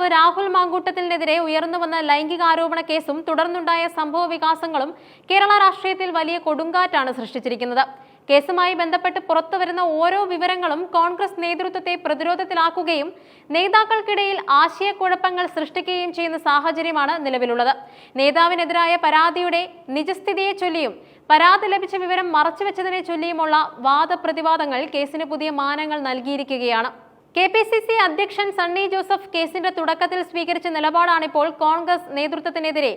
നേതാവ് രാഹുൽ മാങ്കൂട്ടത്തിനെതിരെ ഉയർന്നുവന്ന ലൈംഗികാരോപണ കേസും തുടർന്നുണ്ടായ സംഭവ വികാസങ്ങളും കേരള രാഷ്ട്രീയത്തിൽ വലിയ കൊടുങ്കാറ്റാണ് സൃഷ്ടിച്ചിരിക്കുന്നത്. കേസുമായി ബന്ധപ്പെട്ട് പുറത്തുവരുന്ന ഓരോ വിവരങ്ങളും കോൺഗ്രസ് നേതൃത്വത്തെ പ്രതിരോധത്തിലാക്കുകയും നേതാക്കൾക്കിടയിൽ ആശയക്കുഴപ്പങ്ങൾ സൃഷ്ടിക്കുകയും ചെയ്യുന്ന സാഹചര്യമാണ് നിലവിലുള്ളത്. നേതാവിനെതിരായ പരാതിയുടെ നിജസ്ഥിതിയെ ചൊല്ലിയും പരാതി ലഭിച്ച വിവരം മറച്ചുവെച്ചതിനെ ചൊല്ലിയുമുള്ള വാദപ്രതിവാദങ്ങൾ കേസിന് പുതിയ മാനങ്ങൾ നൽകിയിരിക്കുകയാണ്. കെ പി സി സി അധ്യക്ഷൻ സണ്ണി ജോസഫ് കേസിന്റെ തുടക്കത്തിൽ സ്വീകരിച്ച നിലപാടാണിപ്പോൾ കോൺഗ്രസ് നേതൃത്വത്തിനെതിരെ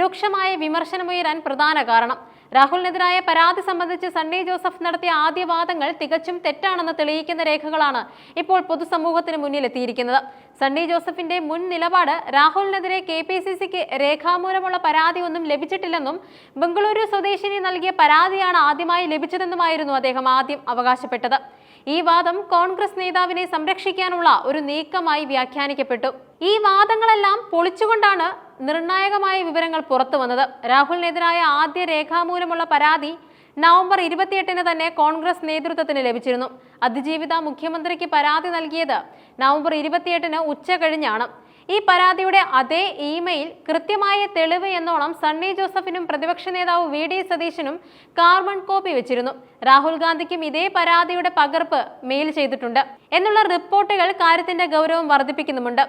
രൂക്ഷമായ വിമർശനമുയരാൻ പ്രധാന കാരണം. രാഹുലിനെതിരായ പരാതി സംബന്ധിച്ച് സണ്ണി ജോസഫ് നടത്തിയ ആദ്യ വാദങ്ങൾ തികച്ചും തെറ്റാണെന്ന് തെളിയിക്കുന്ന രേഖകളാണ് ഇപ്പോൾ പൊതുസമൂഹത്തിന് മുന്നിൽ എത്തിയിരിക്കുന്നത് സണ്ണി ജോസഫിന്റെ മുൻ നിലപാട് രാഹുലിനെതിരെ കെ പി സി സിക്ക് രേഖാമൂലമുള്ള പരാതി ഒന്നും ലഭിച്ചിട്ടില്ലെന്നും ബംഗളൂരു സ്വദേശിനി നൽകിയ പരാതിയാണ് ആദ്യമായി ലഭിച്ചതെന്നുമായിരുന്നു അദ്ദേഹം ആദ്യം അവകാശപ്പെട്ടത്. ഈ വാദം കോൺഗ്രസ് നേതാവിനെ സംരക്ഷിക്കാനുള്ള ഒരു നീക്കമായി വ്യാഖ്യാനിക്കപ്പെട്ടു. ഈ വാദങ്ങളെല്ലാം പൊളിച്ചുകൊണ്ടാണ് നിർണായകമായ വിവരങ്ങൾ പുറത്തു വന്നത്. രാഹുലിനെതിരായ ആദ്യ രേഖാമൂലമുള്ള പരാതി നവംബർ ഇരുപത്തിയെട്ടിന് തന്നെ കോൺഗ്രസ് നേതൃത്വത്തിന് ലഭിച്ചിരുന്നു. അതിജീവിത മുഖ്യമന്ത്രിക്ക് പരാതി നൽകിയത് നവംബർ ഇരുപത്തിയെട്ടിന് ഉച്ച കഴിഞ്ഞാണ്. ഈ പരാതിയുടെ അതേ ഇമെയിൽ കൃത്യമായ തെളിവ് എന്നോണം സണ്ണി ജോസഫിനും പ്രതിപക്ഷ നേതാവ് വി ഡി സതീശനും കാർബൺ കോപ്പി വെച്ചിരുന്നു. രാഹുൽ ഗാന്ധിക്കും ഇതേ പരാതിയുടെ പകർപ്പ് മെയിൽ ചെയ്തിട്ടുണ്ട്. എന്നുള്ള റിപ്പോർട്ടുകൾ കാര്യത്തിന്റെ ഗൗരവം വർദ്ധിപ്പിക്കുന്നുമുണ്ട്.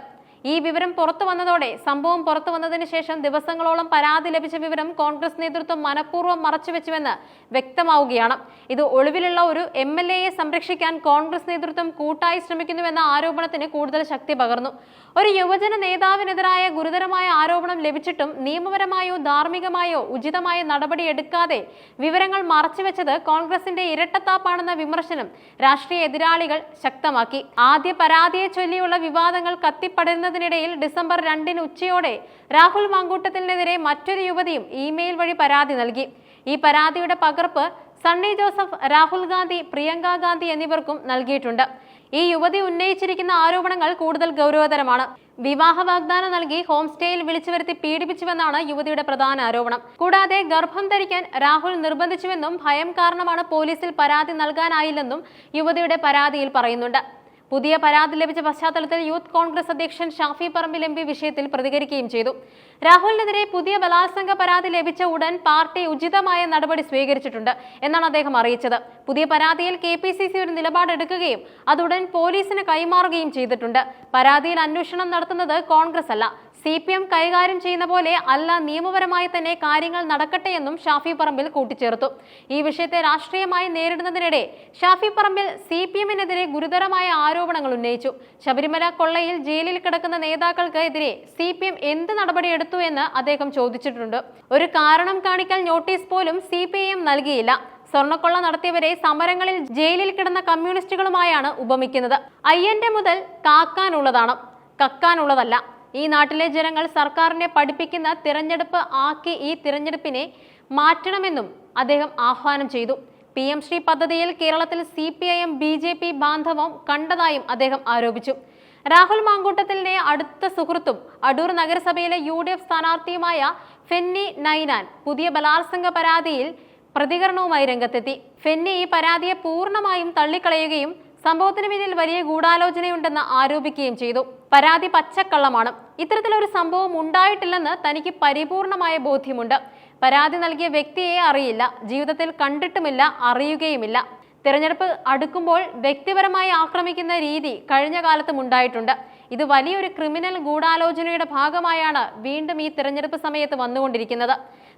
ഈ വിവരം പുറത്തു വന്നതോടെ സംഭവം പുറത്തു വന്നതിന് ശേഷം ദിവസങ്ങളോളം പരാതി ലഭിച്ച വിവരം കോൺഗ്രസ് നേതൃത്വം മനഃപൂർവം മറച്ചുവെച്ചുവെന്ന് വ്യക്തമാവുകയാണ്. ഇത് ഒളിവിലുള്ള ഒരു എം എൽ എയെ സംരക്ഷിക്കാൻ കോൺഗ്രസ് നേതൃത്വം കൂട്ടായി ശ്രമിക്കുന്നുവെന്ന ആരോപണത്തിന് കൂടുതൽ ശക്തി പകർന്നു. ഒരു യുവജന നേതാവിനെതിരായ ഗുരുതരമായ ആരോപണം ലഭിച്ചിട്ടും നിയമപരമായോ ധാർമ്മികമായോ ഉചിതമായ നടപടി എടുക്കാതെ വിവരങ്ങൾ മറച്ചുവെച്ചത് കോൺഗ്രസിന്റെ ഇരട്ടത്താപ്പാണെന്ന വിമർശനം രാഷ്ട്രീയ എതിരാളികൾ ശക്തമാക്കി. ആദ്യ പരാതിയെ ചൊല്ലിയുള്ള വിവാദങ്ങൾ കത്തിപ്പടരുന്നതിനിടയിൽ ഡിസംബർ രണ്ടിന് ഉച്ചയോടെ രാഹുൽ മാങ്കൂട്ടത്തിനെതിരെ മറ്റൊരു യുവതിയും ഇമെയിൽ വഴി പരാതി നൽകി. ഈ പരാതിയുടെ പകർപ്പ് സണ്ണി ജോസഫ് രാഹുൽ ഗാന്ധി പ്രിയങ്ക ഗാന്ധി എന്നിവർക്കും നൽകിയിട്ടുണ്ട്. ഈ യുവതി ഉന്നയിച്ചിരിക്കുന്ന ആരോപണങ്ങൾ കൂടുതൽ ഗൗരവതരമാണ്. വിവാഹ വാഗ്ദാനം നൽകി ഹോം സ്റ്റേയിൽ വിളിച്ചു വരുത്തി പീഡിപ്പിച്ചുവെന്നാണ് യുവതിയുടെ പ്രധാന ആരോപണം. കൂടാതെ ഗർഭം ധരിക്കാൻ രാഹുൽ നിർബന്ധിച്ചുവെന്നും ഭയം കാരണമാണ് പോലീസിൽ പരാതി നൽകാനായില്ലെന്നും യുവതിയുടെ പരാതിയിൽ പറയുന്നുണ്ട്. പുതിയ പരാതി ലഭിച്ച പശ്ചാത്തലത്തിൽ യൂത്ത് കോൺഗ്രസ് അധ്യക്ഷൻ ഷാഫി പറമ്പിൽ എം വിഷയത്തിൽ പ്രതികരിക്കുകയും ചെയ്തു. രാഹുലിനെതിരെ പുതിയ ബലാത്സംഗ പരാതി ലഭിച്ച ഉടൻ പാർട്ടി ഉചിതമായ നടപടി സ്വീകരിച്ചിട്ടുണ്ട് എന്നാണ് അദ്ദേഹം അറിയിച്ചത്. പുതിയ പരാതിയിൽ കെ പി സി സി ഒരു നിലപാടെടുക്കുകയും അതുടൻ പോലീസിന് കൈമാറുകയും ചെയ്തിട്ടുണ്ട്. പരാതിയിൽ അന്വേഷണം നടത്തുന്നത് കോൺഗ്രസ് അല്ല സി പി എം കൈകാര്യം ചെയ്യുന്ന പോലെ അല്ല നിയമപരമായി തന്നെ കാര്യങ്ങൾ നടക്കട്ടെ എന്നും ഷാഫി പറമ്പിൽ കൂട്ടിച്ചേർത്തു. ഈ വിഷയത്തെ രാഷ്ട്രീയമായി നേരിടുന്നതിനിടെ ഷാഫി പറമ്പിൽ സി പി എമ്മിനെതിരെ ഗുരുതരമായ ആരോപണങ്ങൾ ഉന്നയിച്ചു. ശബരിമല കൊള്ളയിൽ ജയിലിൽ കിടക്കുന്ന നേതാക്കൾക്ക് എതിരെ സി പി എം എന്ത് നടപടിയെടുത്തു എന്ന് അദ്ദേഹം ചോദിച്ചിട്ടുണ്ട്. ഒരു കാരണം കാണിക്കൽ നോട്ടീസ് പോലും സി പി എം നൽകിയില്ല. സ്വർണക്കൊള്ള നടത്തിയവരെ സമരങ്ങളിൽ ജയിലിൽ കിടന്ന കമ്മ്യൂണിസ്റ്റുകളുമായാണ് ഉപമിക്കുന്നത്. അയ്യന്റെ മുതൽ കാക്കാനുള്ളതാണ്. കക്കാനുള്ളതല്ല. ഈ നാട്ടിലെ ജനങ്ങൾ സർക്കാരിനെ പഠിപ്പിക്കുന്ന തിരഞ്ഞെടുപ്പ് ആക്കി ഈ തിരഞ്ഞെടുപ്പിനെ മാറ്റണമെന്നും അദ്ദേഹം ആഹ്വാനം ചെയ്തു. പി എം ശ്രീ പദ്ധതിയിൽ കേരളത്തിൽ C P I M B J P ബാന്ധവം കണ്ടതായും അദ്ദേഹം ആരോപിച്ചു. രാഹുൽ മാങ്കൂട്ടത്തിലിനെ അടുത്ത സുഹൃത്തും അടൂർ നഗരസഭയിലെ യു ഡി എഫ് സ്ഥാനാർത്ഥിയുമായ ഫെന്നി നൈനാൻ പുതിയ ബലാത്സംഗ പരാതിയിൽ പ്രതികരണവുമായി രംഗത്തെത്തി. ഫെന്നി ഈ പരാതിയെ പൂർണമായും തള്ളിക്കളയുകയും സംഭവത്തിന് പിന്നിൽ വലിയ ഗൂഢാലോചനയുണ്ടെന്ന് ആരോപിക്കുകയും ചെയ്തു. പരാതി പച്ചക്കള്ളമാണ്. ഇത്തരത്തിലൊരു സംഭവം ഉണ്ടായിട്ടില്ലെന്ന് തനിക്ക് പരിപൂർണമായ ബോധ്യമുണ്ട്. പരാതി നൽകിയ വ്യക്തിയെ അറിയില്ല. ജീവിതത്തിൽ കണ്ടിട്ടുമില്ല അറിയുകയുമില്ല. തിരഞ്ഞെടുപ്പ് അടുക്കുമ്പോൾ വ്യക്തിപരമായി ആക്രമിക്കുന്ന രീതി കഴിഞ്ഞ കാലത്തും ഉണ്ടായിട്ടുണ്ട്. ഇത് വലിയൊരു ക്രിമിനൽ ഗൂഢാലോചനയുടെ ഭാഗമായാണ് വീണ്ടും ഈ തിരഞ്ഞെടുപ്പ് സമയത്ത് വന്നുകൊണ്ടിരിക്കുന്നത്.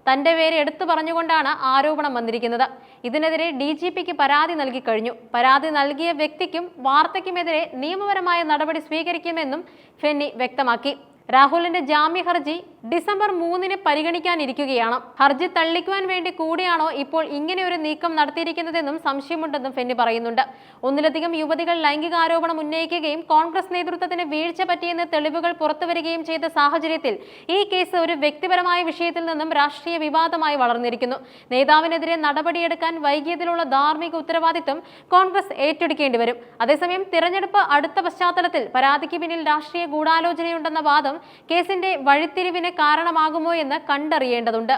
തന്റെ പേര് എടുത്തു പറഞ്ഞുകൊണ്ടാണ് ആരോപണം വന്നിരിക്കുന്നത്. ഇതിനെതിരെ ഡി ജി പിക്ക് പരാതി നൽകി കഴിഞ്ഞു. പരാതി നൽകിയ വ്യക്തിക്കും വാർത്തയ്ക്കുമെതിരെ നിയമപരമായ നടപടി സ്വീകരിക്കുമെന്നും ഫെന്നി വ്യക്തമാക്കി. രാഹുലിന്റെ ജാമ്യ ഹർജി ഡിസംബർ മൂന്നിന് പരിഗണിക്കാനിരിക്കുകയാണ്. ഹർജി തള്ളിക്കുവാൻ വേണ്ടി കൂടിയാണോ ഇപ്പോൾ ഇങ്ങനെ ഒരു നീക്കം നടത്തിയിരിക്കുന്നതെന്നും സംശയമുണ്ടെന്നും ഫെന്നി പറയുന്നുണ്ട്. ഒന്നിലധികം യുവതികൾ ലൈംഗികാരോപണം ഉന്നയിക്കുകയും കോൺഗ്രസ് നേതൃത്വത്തിന് വീഴ്ച പറ്റിയെന്ന് തെളിവുകൾ പുറത്തുവരികയും ചെയ്ത സാഹചര്യത്തിൽ ഈ കേസ് ഒരു വ്യക്തിപരമായ വിഷയത്തിൽ നിന്നും രാഷ്ട്രീയ വിവാദമായി വളർന്നിരിക്കുന്നു. നേതാവിനെതിരെ നടപടിയെടുക്കാൻ വൈകിയതിലുള്ള ധാർമ്മിക ഉത്തരവാദിത്വം കോൺഗ്രസ് ഏറ്റെടുക്കേണ്ടി വരും. അതേസമയം തിരഞ്ഞെടുപ്പ് അടുത്ത പശ്ചാത്തലത്തിൽ പരാതിക്ക് പിന്നിൽ രാഷ്ട്രീയ ഗൂഢാലോചനയുണ്ടെന്ന വാദം കേസിന്റെ വഴിത്തിരിവിന് കാരണമാകുമോ എന്ന് കണ്ടറിയേണ്ടതുണ്ട്